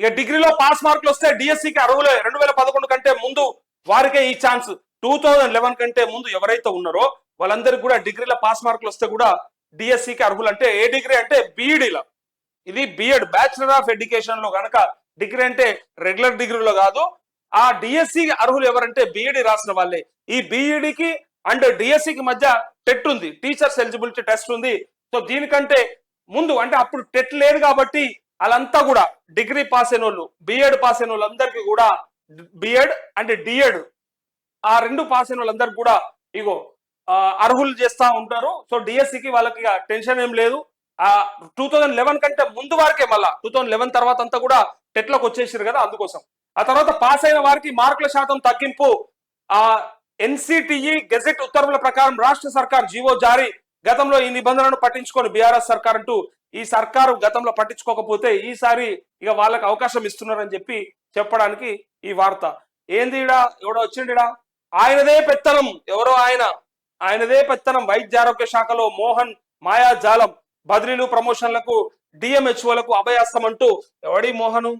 ఇక డిగ్రీలో పాస్ మార్కులు వస్తే డిఎస్సికి అర్హులే. రెండు వేల పదకొండు కంటే ముందు వారికే ఈ ఛాన్స్. టూ థౌజండ్ లెవెన్ కంటే ముందు ఎవరైతే ఉన్నారో వాళ్ళందరికీ కూడా డిగ్రీలో పాస్ మార్కులు వస్తే కూడా డిఎస్సికి అర్హులు అంటే ఏ డిగ్రీ అంటే బీఈడీలో. ఇది బిఎడ్ బ్యాచిలర్ ఆఫ్ ఎడ్యుకేషన్లో కనుక డిగ్రీ అంటే రెగ్యులర్ డిగ్రీలో కాదు. ఆ డిఎస్సి అర్హులు ఎవరంటే బీఈడి రాసిన వాళ్ళే. ఈ బీఈడికి అండ్ డిఎస్సికి మధ్య టెట్ ఉంది. టీచర్స్ ఎలిజిబిలిటీ టెస్ట్ ఉంది. సో దీనికంటే ముందు అంటే అప్పుడు టెట్ లేదు కాబట్టి వాళ్ళంతా కూడా డిగ్రీ పాస్ అయిన వాళ్ళు బిఎడ్ పాస్ అయిన వాళ్ళందరికీ కూడా బిఎడ్ అండ్ డిఎడ్ ఆ రెండు పాస్ అయిన వాళ్ళందరికీ కూడా ఇగో అర్హులు చేస్తూ ఉంటారు. సో డిఎస్సికి వాళ్ళకి టెన్షన్ ఏం లేదు. ఆ టూ థౌజండ్ లెవెన్ కంటే ముందు వారికే మళ్ళా టూ థౌజండ్ లెవెన్ తర్వాత అంతా కూడా టెట్లోకి వచ్చేసారు కదా అందుకోసం. ఆ తర్వాత పాస్ అయిన వారికి మార్కుల శాతం తగ్గింపు ఆ ఎన్సిటిఈ గెజెట్ ఉత్తర్వుల ప్రకారం రాష్ట్ర సర్కార్ జీవో జారీ గతంలో ఈ నిబంధనను పట్టించుకొని బీఆర్ఎస్ సర్కార్ అంటూ ఈ సర్కారు గతంలో పట్టించుకోకపోతే ఈసారి ఇక వాళ్ళకి అవకాశం ఇస్తున్నారని చెప్పి చెప్పడానికి ఈ వార్త. ఏంది ఎవడో వచ్చిండిడా ఆయనదే పెత్తనం. ఎవరో ఆయన? ఆయనదే పెత్తనం. వైద్య ఆరోగ్య శాఖలో మోహన్ మాయాజాలం. బదిలీలు ప్రమోషన్లకు డిఎంహెచ్ఓలకు అభయాస్తం అంటూ ఎవడి మోహను?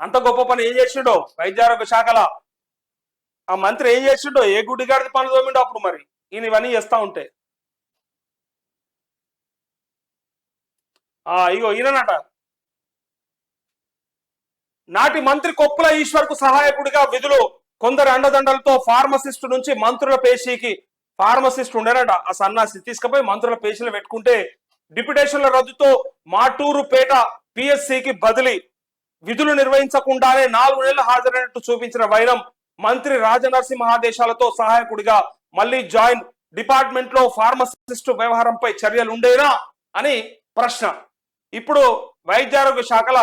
అంత గొప్ప పని ఏం చేసిండో? వైద్య ఆరోగ్య శాఖల ఆ మంత్రి ఏం చేసిండో? ఏ గుడిగాడిది పనులు తోమిండో అప్పుడు మరి? ఈయన ఇవన్నీ చేస్తా ఉంటే. ఆ ఇగో ఈయననట. నాటి మంత్రి కొప్పుల ఈశ్వర్కు సహాయకుడిగా విధులు కొందరు అండదండలతో ఫార్మసిస్ట్ నుంచి మంత్రుల పేషీకి ఫార్మసిస్ట్ ఉండేనట. ఆ సన్నాసి తీసుకుపోయి మంత్రుల పేషీలు పెట్టుకుంటే డిప్యుటేషన్ల రద్దుతో మాటూరు పేట పిఎస్సికి బదిలీ. విధులు నిర్వహించకుండానే నాలుగు నెలలు హాజరైనట్టు చూపించిన వైరం మంత్రి రాజనరసింహాదేశాలతో సహాయకుడిగా మళ్ళీ జాయిన్ డిపార్ట్మెంట్లో ఫార్మసిస్ట్ వ్యవహారంపై చర్యలు ఉండేనా అని ప్రశ్న. ఇప్పుడు వైద్యారోగ్య శాఖల